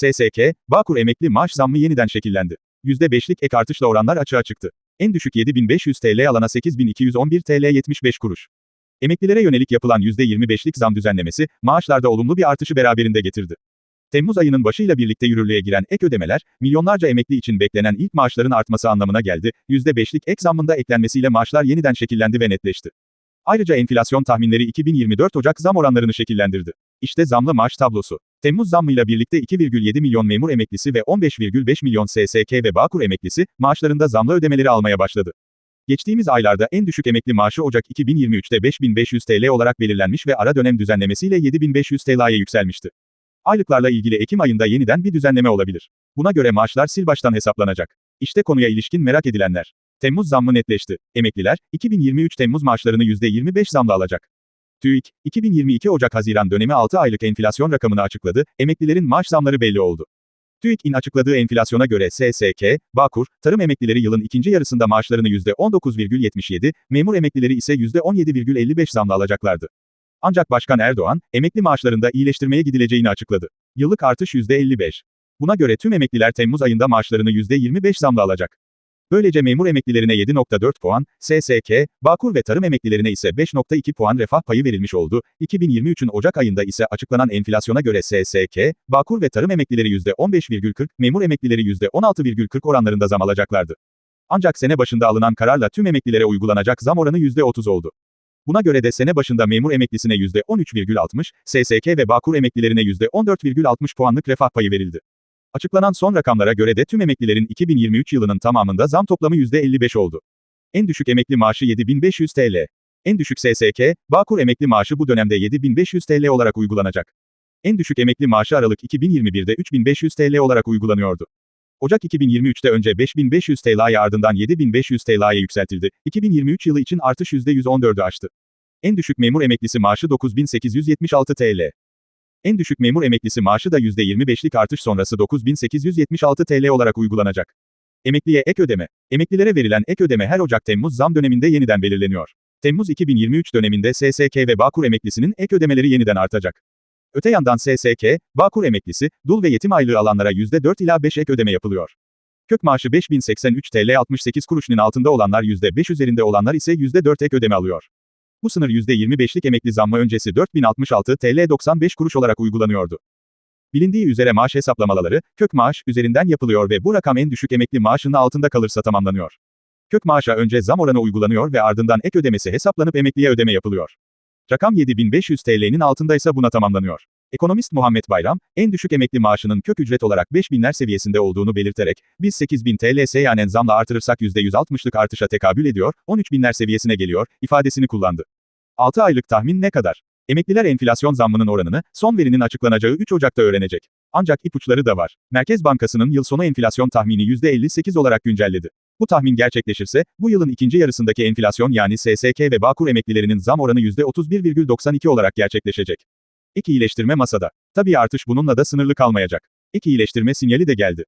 SSK, Bağkur emekli maaş zammı yeniden şekillendi. %5'lik ek artışla oranlar açığa çıktı. En düşük 7500 TL alana 8211 TL 75 kuruş. Emeklilere yönelik yapılan %25'lik zam düzenlemesi, maaşlarda olumlu bir artışı beraberinde getirdi. Temmuz ayının başıyla birlikte yürürlüğe giren ek ödemeler, milyonlarca emekli için beklenen ilk maaşların artması anlamına geldi, %5'lik ek zammında eklenmesiyle maaşlar yeniden şekillendi ve netleşti. Ayrıca enflasyon tahminleri 2024 Ocak zam oranlarını şekillendirdi. İşte zamlı maaş tablosu. Temmuz zammıyla birlikte 2,7 milyon memur emeklisi ve 15,5 milyon SSK ve Bağkur emeklisi, maaşlarında zamlı ödemeleri almaya başladı. Geçtiğimiz aylarda en düşük emekli maaşı Ocak 2023'te 5500 TL olarak belirlenmiş ve ara dönem düzenlemesiyle 7500 TL'ye yükselmişti. Aylıklarla ilgili Ekim ayında yeniden bir düzenleme olabilir. Buna göre maaşlar sil baştan hesaplanacak. İşte konuya ilişkin merak edilenler. Temmuz zammı netleşti. Emekliler, 2023 Temmuz maaşlarını %25 zamla alacak. TÜİK, 2022 Ocak-Haziran dönemi 6 aylık enflasyon rakamını açıkladı, emeklilerin maaş zamları belli oldu. TÜİK'in açıkladığı enflasyona göre SSK, Bağkur, tarım emeklileri yılın ikinci yarısında maaşlarını %19,77, memur emeklileri ise %17,55 zamla alacaklardı. Ancak Başkan Erdoğan, emekli maaşlarında iyileştirmeye gidileceğini açıkladı. Yıllık artış %55. Buna göre tüm emekliler Temmuz ayında maaşlarını %25 zamla alacak. Böylece memur emeklilerine 7.4 puan, SSK, Bağkur ve tarım emeklilerine ise 5.2 puan refah payı verilmiş oldu. 2023'ün Ocak ayında ise açıklanan enflasyona göre SSK, Bağkur ve tarım emeklileri %15,40, memur emeklileri %16,40 oranlarında zam alacaklardı. Ancak sene başında alınan kararla tüm emeklilere uygulanacak zam oranı %30 oldu. Buna göre de sene başında memur emeklisine %13,60, SSK ve Bağkur emeklilerine %14,60 puanlık refah payı verildi. Açıklanan son rakamlara göre de tüm emeklilerin 2023 yılının tamamında zam toplamı %55 oldu. En düşük emekli maaşı 7500 TL. En düşük SSK, Bağkur emekli maaşı bu dönemde 7500 TL olarak uygulanacak. En düşük emekli maaşı Aralık 2021'de 3500 TL olarak uygulanıyordu. Ocak 2023'te önce 5500 TL'ye ardından 7500 TL'ye yükseltildi. 2023 yılı için artış %114'ü aştı. En düşük memur emeklisi maaşı 9876 TL. En düşük memur emeklisi maaşı da %25'lik artış sonrası 9876 TL olarak uygulanacak. Emekliye ek ödeme. Emeklilere verilen ek ödeme her Ocak-Temmuz zam döneminde yeniden belirleniyor. Temmuz 2023 döneminde SSK ve Bağkur emeklisinin ek ödemeleri yeniden artacak. Öte yandan SSK, Bağkur emeklisi, dul ve yetim aylığı alanlara %4 ila 5 ek ödeme yapılıyor. Kök maaşı 5083 TL 68 kuruşunun altında olanlar %5 üzerinde olanlar ise %4 ek ödeme alıyor. Bu sınır %25'lik emekli zammı öncesi 4066 TL 95 kuruş olarak uygulanıyordu. Bilindiği üzere maaş hesaplamaları, kök maaş üzerinden yapılıyor ve bu rakam en düşük emekli maaşının altında kalırsa tamamlanıyor. Kök maaşa önce zam oranı uygulanıyor ve ardından ek ödemesi hesaplanıp emekliye ödeme yapılıyor. Rakam 7500 TL'nin altındaysa buna tamamlanıyor. Ekonomist Muhammed Bayram, en düşük emekli maaşının kök ücret olarak 5000'ler seviyesinde olduğunu belirterek, biz 8000 TL seyyanen zamla artırırsak %160'lık artışa tekabül ediyor, 13000'ler seviyesine geliyor, ifadesini kullandı. 6 aylık tahmin ne kadar? Emekliler enflasyon zammının oranını, son verinin açıklanacağı 3 Ocak'ta öğrenecek. Ancak ipuçları da var. Merkez Bankası'nın yıl sonu enflasyon tahmini %58 olarak güncelledi. Bu tahmin gerçekleşirse, bu yılın ikinci yarısındaki enflasyon yani SSK ve Bağkur emeklilerinin zam oranı %31,92 olarak gerçekleşecek. Ek iyileştirme masada. Tabii artış bununla da sınırlı kalmayacak. Ek iyileştirme sinyali de geldi.